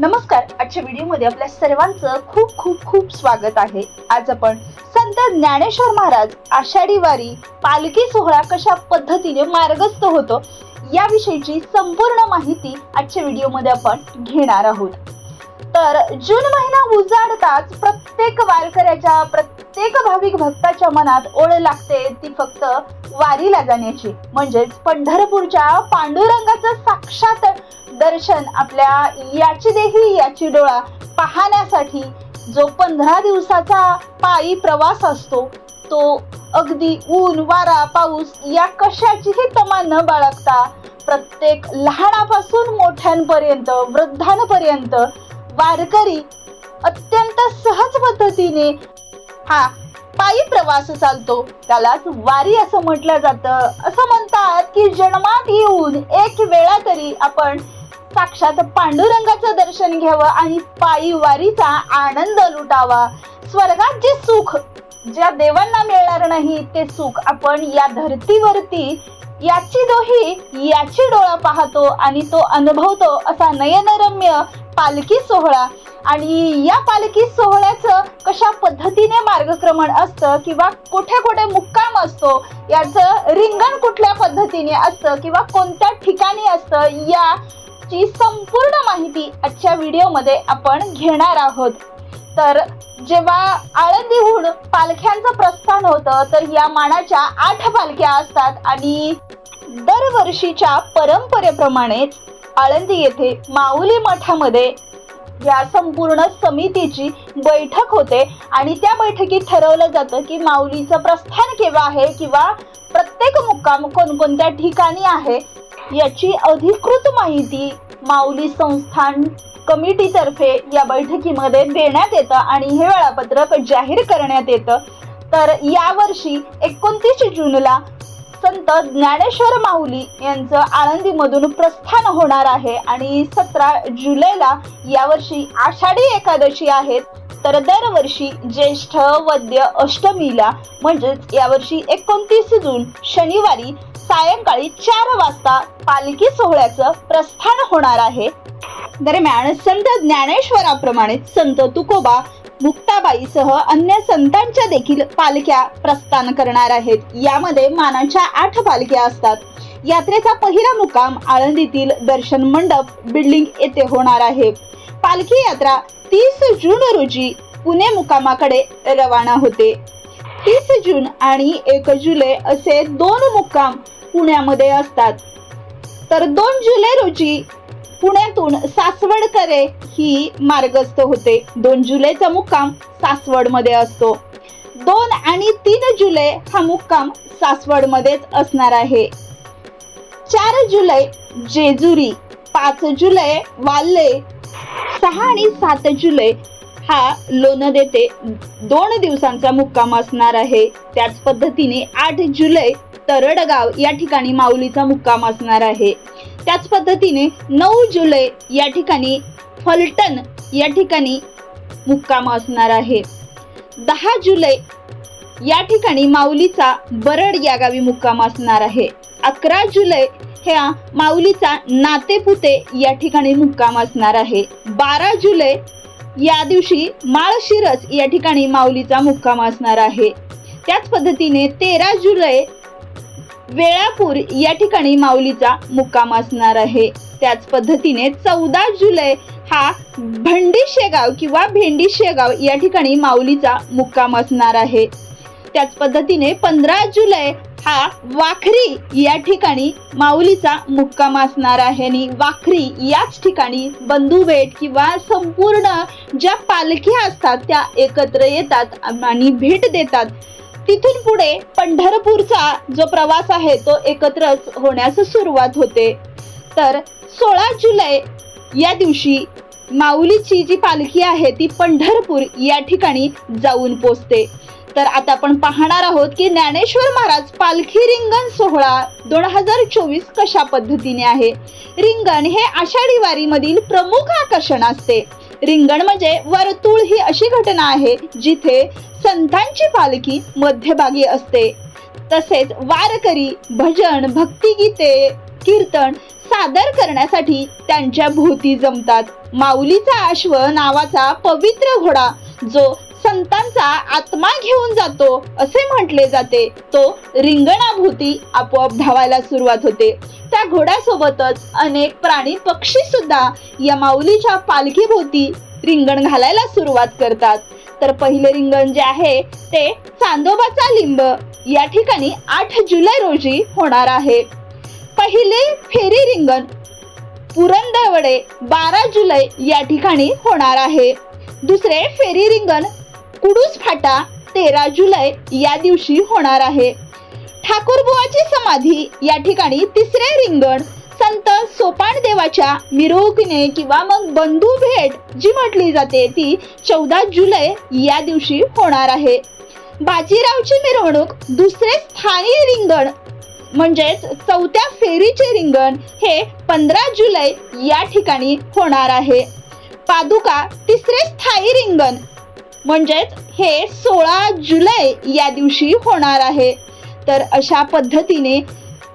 नमस्कार. आजच्या व्हिडिओमध्ये आपल्या सर्वांचं खूप खूप खूप स्वागत आहे. आज आपण संत ज्ञानेश्वर महाराज आषाढी वारी पालखी सोहळा कशा पद्धतीने मार्गस्थ होतो याविषयीची संपूर्ण माहिती आजच्या व्हिडिओमध्ये आपण घेणार आहोत. तर जून महिना उजाडताच प्रत्येक वारकऱ्याच्या प्रत्येक प्रत्येक भाविक भक्ताच्या मनात ओळ लागते ती फक्त वारीला जाण्याची. म्हणजेच पंढरपूरच्या पांडुरंगाचं साक्षात दर्शन आपल्या याची देही याची डोळा पाहण्यासाठी जो पंधरा दिवसाचा पायी प्रवास असतो तो अगदी ऊन वारा पाऊस या कशाचीही तमा न बाळगता प्रत्येक लहानापासून मोठ्यांपर्यंत वृद्धांपर्यंत वारकरी अत्यंत सहज पद्धतीने हा पायी प्रवास चालतो. त्यालाच वारी असं म्हटलं जातं. असं म्हणतात की जन्मात येऊन एक वेळा तरी आपण साक्षात पांडुरंगाचं दर्शन घ्यावं आणि पायी वारीचा आनंद लुटावा. स्वर्गात जे सुख ज्या देवांना मिळणार नाही ते सुख आपण या धर्तीवरती याची दोही याची डोळा पाहतो आणि तो अनुभवतो असा नयनरम्य पालखी सोहळा. आणि या पालखी सोहळ्याचं कशा पद्धतीने मार्गक्रमण असतं किंवा कुठे कुठे मुक्काम असतो याचं रिंगण कुठल्या पद्धतीने असतं किंवा कोणत्या ठिकाणी असतं याची संपूर्ण माहिती आजच्या व्हिडिओमध्ये आपण घेणार आहोत. तर जेव्हा आळंदीहून पालख्यांचं प्रस्थान होतं तर या मानाच्या आठ पालख्या असतात आणि दरवर्षीच्या परंपरेप्रमाणेच आळंदी येथे माऊली मठामध्ये या संपूर्ण समितीची बैठक होते आणि त्या बैठकीत ठरवलं जातं की माऊलीचं प्रस्थान केव्हा आहे किंवा प्रत्येक मुक्काम कोणकोणत्या ठिकाणी आहे याची अधिकृत माहिती माऊली संस्थान कमिटीतर्फे या बैठकीमध्ये देण्यात येतं आणि हे वेळापत्रक जाहीर करण्यात येतं. तर यावर्षी एकोणतीस जूनला संत ज्ञानेश्वर माऊली यांचं आळंदीमधून प्रस्थान होणार आहे आणि सतरा जुलैला यावर्षी आषाढी एकादशी आहेत तर दरवर्षी ज्येष्ठ वद्य अष्टमीला म्हणजेच यावर्षी एकोणतीस जून शनिवारी सायंकाळी चार वाजता पालखी सोहळ्याचं प्रस्थान होणार आहे. दरम्यान संत ज्ञानेश्वराप्रमाणे संत तुकोबा मुक्ताबाईसह अन्य संतांच्या देखील पालख्या प्रस्थान करणार आहेत. यामध्ये मानाच्या आठ पालख्या असतात. यात्रेचा पहिला मुकाम आळंदीतील दर्शन मंडप बिल्डिंग येथे होणार आहे. पालखी यात्रा तीस जून रोजी पुणे मुकामाकडे रवाना होते. तीस जून आणि एक जुलै असे दोन मुक्काम पुण्यामध्ये असतात. तर दोन जुलै रोजी पुण्यातून सासवडकरे ही मार्गस्थ होते. दोन जुलैचा मुक्काम सासवडमध्ये असतो. दोन आणि तीन जुलै हा मुक्काम सासवडमध्येच असणार आहे. चार जुलै जेजुरी पाच जुलै वाल्ले सहा आणि सात जुलै हा लोण देते दोन दिवसांचा मुक्काम असणार आहे. त्याच पद्धतीने आठ जुलै तरडगाव या ठिकाणी माऊलीचा मुक्काम असणार आहे. त्याच पद्धतीने नऊ जुलै या ठिकाणी फलटण या ठिकाणी मुक्काम असणार आहे. दहा जुलै या ठिकाणी माऊलीचा बरड या गावी मुक्काम असणार आहे. अकरा जुलै ह्या माऊलीचा नातेपुते या ठिकाणी मुक्काम असणार आहे. बारा जुलै या दिवशी माळशिरस या ठिकाणी माऊलीचा मुक्काम असणार आहे. त्याच पद्धतीने तेरा जुलै वेळापूर या ठिकाणी माऊलीचा मुक्काम असणार आहे. त्याच पद्धतीने चौदा जुलै हा भंडी शेगाव किंवा भेंडी शेगाव या ठिकाणी माऊलीचा मुक्काम असणार आहे. त्याच पद्धतीने पंधरा जुलै हा वाखरी या ठिकाणी माऊलीचा मुक्काम असणार आहे आणि वाखरी याच ठिकाणी बंधुभेट किंवा संपूर्ण ज्या पालख्या असतात त्या एकत्र येतात आणि भेट देतात. तिथून पुढे पंढरपूरचा जो प्रवास आहे तो एकत्रच होण्यास सुरुवात होते. तर सोळा जुलै या दिवशी माऊलीची जी पालखी आहे ती पंढरपूर या ठिकाणी जाऊन पोचते. तर आता आपण पाहणार आहोत की ज्ञानेश्वर महाराज पालखी रिंगण सोहळा दोन हजार चोवीस कशा पद्धतीने आहे? रिंगण हे आषाढी वारीमधील प्रमुख आकर्षण असते. रिंगण म्हणजे वर्तुळ ही अशी घटना आहे जिथे संतांची पालखी मध्यभागी असते. तसेच वारकरी भजन भक्तिगीते कीर्तन सादर करण्यासाठी त्यांच्या भोवती जमतात. माऊलीचा अश्व नावाचा पवित्र घोडा जो संतांचा आत्मा घेऊन जातो असे म्हटले जाते. तो रिंगणाभोवती आपोआप धावायला सुरुवात होते. त्या घोड्यासोबतच अनेक प्राणी पक्षी सुद्धा या माऊलीच्या पालखीभोवती रिंगण घालायला सुरुवात करतात. तर पहिले रिंगण जे आहे ते चांदोबाचा लिंब. या ठिकाणी आठ जुलै रोजी होणार आहे. पहिले फेरी रिंगण पुरंदरवडे बारा जुलै या ठिकाणी होणार आहे. दुसरे फेरी रिंगण कुडूस फाटा तेरा जुलै या दिवशी होणार आहे. ठाकूरबुवाची समाधी या ठिकाणी तिसरे रिंगण संत सोपान देवाच्या मिरवणुकीने किंवा मग बंधू भेट जी म्हटली जाते ती चौदा जुलै या दिवशी होणार आहे. बाजीरावची मिरवणूक दुसरे स्थायी रिंगण म्हणजेच चौथ्या फेरीचे रिंगण हे पंधरा जुलै या ठिकाणी होणार आहे. पादुका तिसरे स्थायी रिंगण म्हणजेच हे सोळा जुलै या दिवशी होणार आहे. तर अशा पद्धतीने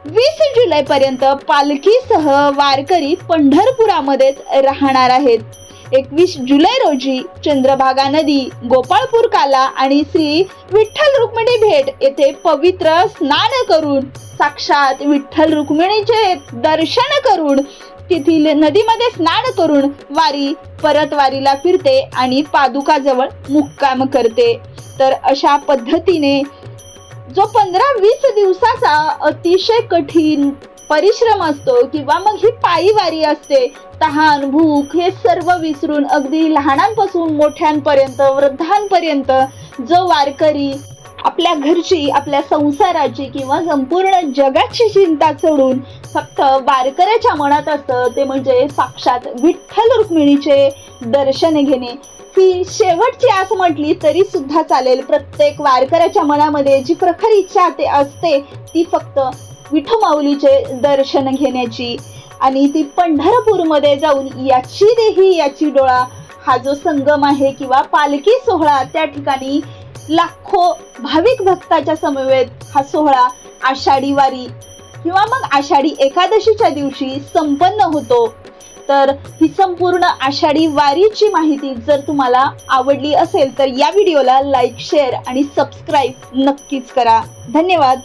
वीस जुलै पर्यंत पालखीसह वारकरी पंढरपुरामध्येच राहणार आहेत. एकवीस जुलै रोजी चंद्रभागा नदी गोपाळपूर काला आणि श्री विठ्ठल रुक्मिणी भेट येथे पवित्र स्नान करून साक्षात विठ्ठल रुक्मिणीचे दर्शन करून तेथील नदीमध्ये स्नान करून वारी परत वारीला फिरते आणि पादुकाजवळ मुक्काम करते. तर अशा पद्धतीने जो पंधरा वीस दिवसाचा अतिशय कठीण परिश्रम असतो किंवा मग ही पायी वारी असते तहान भूक हे सर्व विसरून अगदी लहानांपासून मोठ्यांपर्यंत वृद्धांपर्यंत जो वारकरी आपल्या घरची आपल्या संसाराची किंवा संपूर्ण जगाची चिंता सोडून फक्त वारकऱ्याच्या मनात असतं ते म्हणजे साक्षात विठ्ठल रुक्मिणीचे दर्शन घेणे. ही शेवटची आस म्हटली तरी सुद्धा चालेल. प्रत्येक वारकऱ्याच्या मनामध्ये जी प्रखर इच्छा ते असते ती फक्त विठू माऊलीचे दर्शन घेण्याची. आणि ती पंढरपूरमध्ये जाऊन याची देही याची डोळा हा जो संगम आहे किंवा पालखी सोहळा त्या ठिकाणी लाखो भाविक भक्ताच्या समवेत हा सोहळा आषाढी वारी किंवा मग आषाढी एकादशीच्या दिवशी संपन्न होतो. तर ही संपूर्ण आषाढी वारीची माहिती जर तुम्हाला आवडली असेल तर या व्हिडिओला लाईक शेअर आणि सबस्क्राईब नक्कीच करा. धन्यवाद.